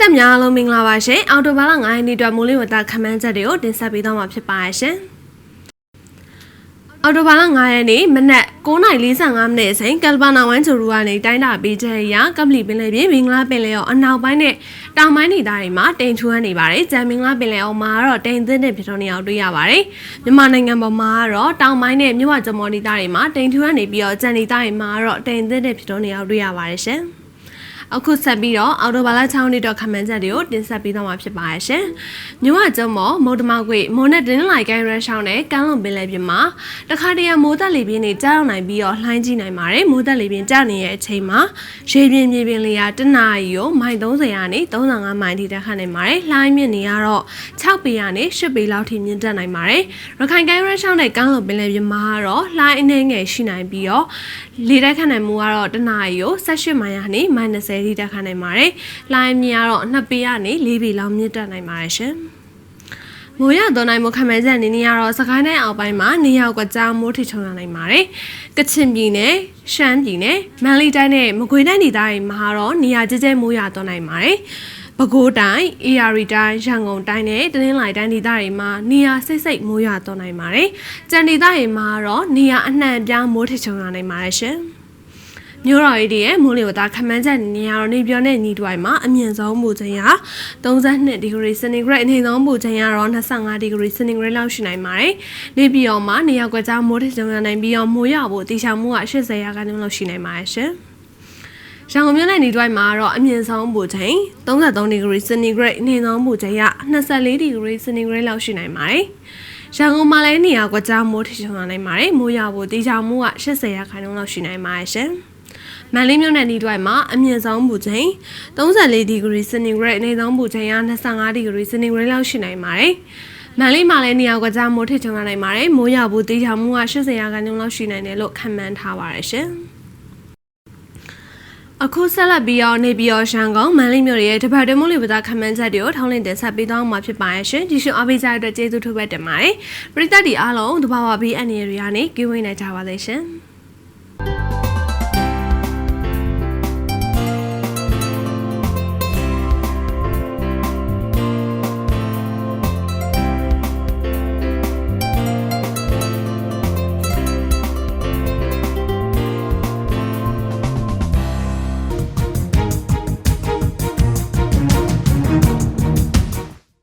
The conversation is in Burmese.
သက်များအားလုံးမင်္ဂလာပါရှင်အော်တိုဘာလ9ရက်နေ့အတွက်မိုးလေဝသခန့်မှန်းချက်တွေကိုတင်ဆက်ပေးသွားမှာဖြစ်ပါရဲ့ရှင်အော်တိုဘာလ9ရက်နေ့မနက်9:45မိနစ်အချိန်ကယ်လ်ဘာနာဝမ်ဂျိုရူကနေတိုင်းတာပေးချက်အရကပလီပင်လယ်ပြင်မင်္ဂလာပင်လယ်အော်အနောက်ပိုင်းနဲ့တောင်ပိုင်းဒေသတွေမှာတိမ်ထူးနေပါတယ်။ဂျမ်မင်္ဂလာပင်လယ်အော်မှာတော့တိမ်သစ်တဲ့ဖြစ်တော်နေအောင်တွေ့ရပါတယ်။မြန်မာနိုင်ငံပေါ်မှာတော့တောင်ပိုင်းနဲ့မြဝကျမော်ဒေသတွေမှာတိမ်ထူးနေပြီးတော့ဂျန်ဒေသတွေမှာတော့တိမ်သစ်တဲ့ဖြစ်တော်နေအောင်တွေ့ရပါတယ်ရှင်။ အခုဆက်ပြီးတော့အော်တိုဘာလ6နှစ်တော့ခမန်းချက်တွေကိုတင်ဆက်ပေးသွားမှာဖြစ်ပါရဲ့ရှင်။မြဝကျုံမော်မုတ်တမကွေမိုးနဲ့တင်းလိုက်ကိုင်းရရှောင်းနဲ့ကမ်းလွန်ပင်လယ်ပြင်မှာတခါတရံမိုးသက်လေပြင်းတွေကြားရောက်နိုင်ပြီးတော့လှိုင်းကြည့်နိုင်ပါတယ်။မိုးသက်လေပြင်းကျနေတဲ့အချိန်မှာရေပြင်းမြေပြင်လေယာတနအီကိုမိုင်30ရာနေ35မိုင်ထိတက်ခတ်နိုင်ပါတယ်။လှိုင်းမြင့်နေရတော့6ပေရာနေ10ပေလောက်ထိမြင့်တက်နိုင်ပါတယ်။ရခိုင်ကိုင်းရရှောင်းနဲ့ကမ်းလွန်ပင်လယ်ပြင်မှာကတော့လှိုင်းအနေငယ်ရှိနိုင်ပြီးတော့လေတက်ခတ်နိုင်မှုကတော့တနအီကို18မိုင်ရာနေမိုင်20ထိတက်ခတ်နိုင်ပါတယ်။လှိုင်းမြင့်ကတော့2ပေရာနေ4ပေလောက်မြင့်တက်နိုင်ပါတယ်ရှင်။မိုးရသွန်းနိုင်မှုခံမဲ့ချက်အနေနဲ့ကတော့စကိုင်းတိုင်းအောက်ပိုင်းမှာနေရောက်ကကြားမိုးထချုံလာနိုင်ပါတယ်။ကချင်ပြည်နယ်၊ရှမ်းပြည်နယ်၊မန္တလေးတိုင်းနဲ့မကွေးတိုင်းဒေသတွေမှာတော့နေရာကျကျမိုးရသွန်းနိုင်ပါတယ်။ပဲခူးတိုင်း၊ AR တိုင်း၊ရန်ကုန်တိုင်းနဲ့တနင်္လာရီတိုင်းဒေသတွေမှာနေရာစိတ်စိတ်မိုးရွာသွန်းနိုင်ပါတယ်။ကြံဒေသတွေမှာတော့နေရာအနှံ့အပြားမိုးထချုံလာနိုင်ပါတယ်ရှင်။ မြို့တော်ရီရဲ့မိုးလေဝသခန့်မှန်းချက်နေရာတော်နေပြောတဲ့ညီတွိုင်မှာအမြင့်ဆုံးမူချိန်ဟာ32ဒီဂရီစင်တီဂရိတ်အနေဆုံးမူချိန်ကတော့25ဒီဂရီစင်တီဂရိတ်လောက်ရှိနိုင်ပါတယ်။နေပြည်တော်မှာနေရာကွက်ကြားမိုးထချုံရနိုင်ပြီးတော့မိုးရွာဖို့တိချောင်မှုက80ရာခိုင်နှုန်းလောက်ရှိနိုင်ပါတယ်ရှင်။ရန်ကုန်မြို့နယ်နေတွိုင်းမှာတော့အမြင့်ဆုံးပူချိန်33ဒီဂရီစင်တီဂရိတ်အနေဆုံးပူချိန်က24ဒီဂရီစင်တီဂရိတ်လောက်ရှိနိုင်ပါတယ်။ရန်ကုန်မှာလည်းနေရာကွက်ကြားမိုးထချုံရနိုင်ပါတယ်။မိုးရွာဖို့တိချောင်မှုက80ရာခိုင်နှုန်းလောက်ရှိနိုင်ပါတယ်ရှင်။ မန်လေးမြို့နယ်နေတွိုင်မှာအမြင့်ဆုံးပူချိန်34ဒီဂရီစင်တီဂရိတ်အနေဆုံးပူချိန်က25ဒီဂရီစင်တီဂရိတ်လောက်ရှိနိုင်ပါတယ်။မန်လေးမှာလည်းနေရာကကြားမိုးထစ်ချုံရနိုင်ပါတယ်။မိုးရွာဖို့တေးချောင်မှုက80ရာခိုင်နှုန်းလောက်ရှိနိုင်တယ်လို့ခန့်မှန်းထားပါတယ်ရှင်။အခုဆက်လက်ပြီးတော့နေပြီးတော့ရှန်ကုန်မန်လေးမြို့ရဲ့တပတ်တွင်းမိုးလေဝသခန့်မှန်းချက်တွေကိုထောင်းလင်းတင်ဆက်ပေးသွားမှာဖြစ်ပါရဲ့ရှင်ဒီရှင်အားပေးကြတဲ့အတွက်ကျေးဇူးထူးပဲတင်ပါတယ်ပရိသတ်ဒီအားလုံးတဘာဝဘေးအန္တရာယ်တွေကနေကင်းဝေးနိုင်ကြပါစေရှင်